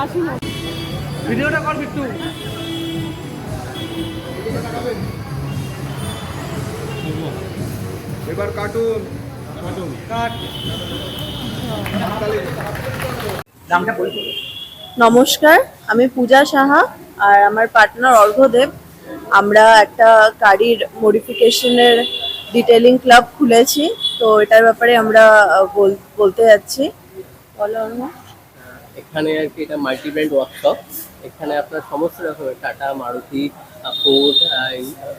আসি না ভিডিওটা কর একটু এবার কাট নমস্কার আমি পূজা সাহা আর আমার পার্টনার অর্ঘদেব। আমরা একটা গাড়ির মডিফিকেশনের ডিটেলিং ক্লাব খুলেছি তো এটার ব্যাপারে আমরা বল- বলতে যাচ্ছি। বলো অর্ঘ। এখানে আর কি এটা মাল্টি ব্র্যান্ড ওয়ার্কশপ এখানে আপনার সমস্ত রকমের টাটা, মারুতি ফোর্ড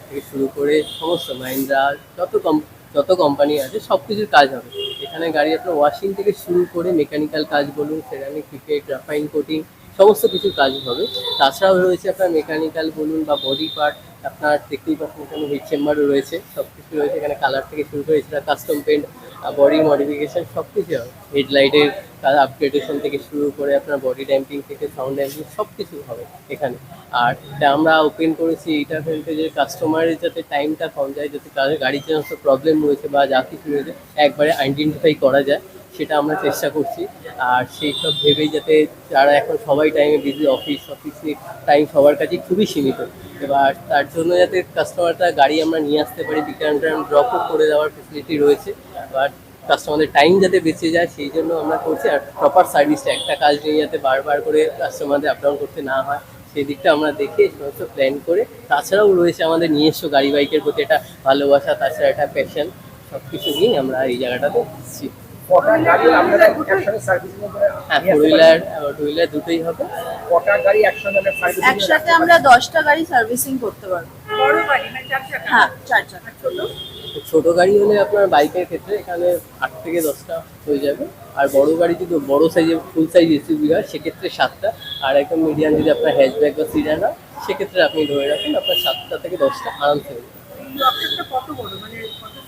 থেকে শুরু করে সমস্ত মাহিন্দ্রা যত কম, যত কোম্পানি আছে সব কিছুর কাজ হবে। এখানে গাড়ি আপনার ওয়াশিং থেকে শুরু করে মেকানিক্যাল কাজ বলুন সেরামিক ক্রিকেট গ্রাফাইন কোটিং সমস্ত কিছুর কাজ হবে। তাছাড়াও রয়েছে আপনার মেকানিক্যাল বলুন বা বডি পার্ট আপনার দেখতেই পাচ্ছেন এখানে হিট চেম্বারও রয়েছে সব কিছু রয়েছে, এখানে কালার থেকে শুরু করে এছাড়া কাস্টম পেন্ট বডি মডিফিকেশন সব কিছু হবে। হেডলাইটের আপগ্রেডেশন থেকে শুরু করে আপনার বডি ড্যাম্পিং থেকে সাউন্ড ড্যাম্পিং সব কিছু হবে এখানে। আর আমরা ওপেন করেছি এইটা ফেলতে যে কাস্টমারের যাতে টাইমটা কম যায়, যাতে গাড়ির সমস্ত প্রবলেম রয়েছে বা যা কিছু রয়েছে, একবারে আইডেন্টিফাই করা যায়। সেটা আমরা চেষ্টা করছি। আর সেই সব ভেবেই যাতে যারা এখন সবাই টাইমে বিজি অফিস অফিসে টাইম সবার কাছে খুবই সীমিত। এবার তার জন্য যাতে কাস্টমারটা গাড়ি আমরা নিয়ে আসতে পারি বিকান ড্রপও করে দেওয়ার ফেসিলিটি রয়েছে। এবার কাস্টমারদের টাইম যাতে বেঁচে যায়, সেই জন্য আমরা করছি। আর প্রপার সার্ভিসটা একটা কাজ নিয়ে যাতে বারবার করে কাস্টমারদের আপ ডাউন করতে না হয়, সেই দিকটা আমরা দেখে সমস্ত প্ল্যান করে, তাছাড়াও রয়েছে আমাদের নিজস্ব গাড়ি বাইকের প্রতি একটা ভালোবাসা, তাছাড়া একটা প্যাশন সব কিছু নিয়েই আমরা এই জায়গাটাতে হ্যাঁ ফোর হুইলার টু হুইলার দুটোই হবে। কটা গাড়ি একসঙ্গে আমরা সার্ভিসিং একসাথে আমরা দশটা গাড়ি সার্ভিসিং করতে পারব। বড় গাড়ি মানে চার চাকা? হ্যাঁ চার চাকা। ছোট? ছোট গাড়ি হলে আপনার বাইকের ক্ষেত্রে এখানে আট থেকে দশটা হয়ে যাবে। আর বড় গাড়ি যদি বড় সাইজের ফুল সাইজ এসইউভি হয় সেক্ষেত্রে সাতটা। আর একদম মিডিয়াম যদি আপনার হ্যাচব্যাক বা সিডান হয় সেক্ষেত্রে আপনি ধরে রাখুন আপনার সাতটা থেকে দশটা আরামসে হয়ে যাবে। মানে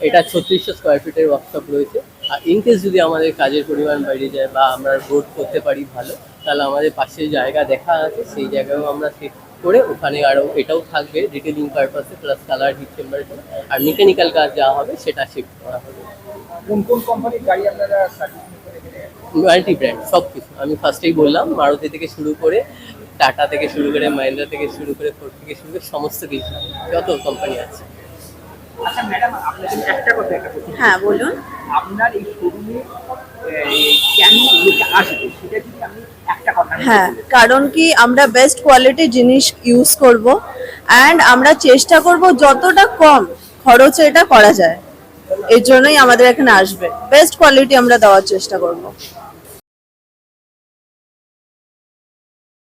এটা ছত্রিশশো স্কোয়ার ফিটের ওয়ার্কশপ রয়েছে। আর ইনকেস যদি আমাদের কাজের পরিমাণ বেড়ে যায় বা আমরা রোড করতে পারি ভালো তাহলে আমাদের পাশে জায়গা দেখা আছে সেই জায়গাও আমরা সেট করে ওখানে আরও এটাও থাকবে ডিটেলিং পারপাসে প্লাস কালার হিট চেম্বারের আর মেকানিক্যাল কাজ যা হবে সেটা শিফট করা হবে। কোন কোন কোম্পানির গাড়ি আপনারা মাল্টি ব্র্যান্ড সব কিছু। আমি ফার্স্টেই বললাম মারুতি থেকে শুরু করে টাটা থেকে শুরু করে মাহিন্দ্রা থেকে শুরু করে ফোর্ড থেকে শুরু করে সমস্ত কিছু। যত কোম্পানি আছে। আচ্ছা ম্যাডাম একটা কথা একটা হ্যাঁ বলুন। আপনার এই শোরুমে কেন লোকে আসবে? সেটা যদি আমি একটা কথা আমি হ্যাঁ কারণ কি আমরা বেস্ট কোয়ালিটির জিনিস ইউজ করব অ্যান্ড আমরা চেষ্টা করব যতটা কম খরচে এটা করা যায়। এর জন্যই আমাদের এখানে আসবে। বেস্ট কোয়ালিটি আমরা দেওয়ার চেষ্টা করব।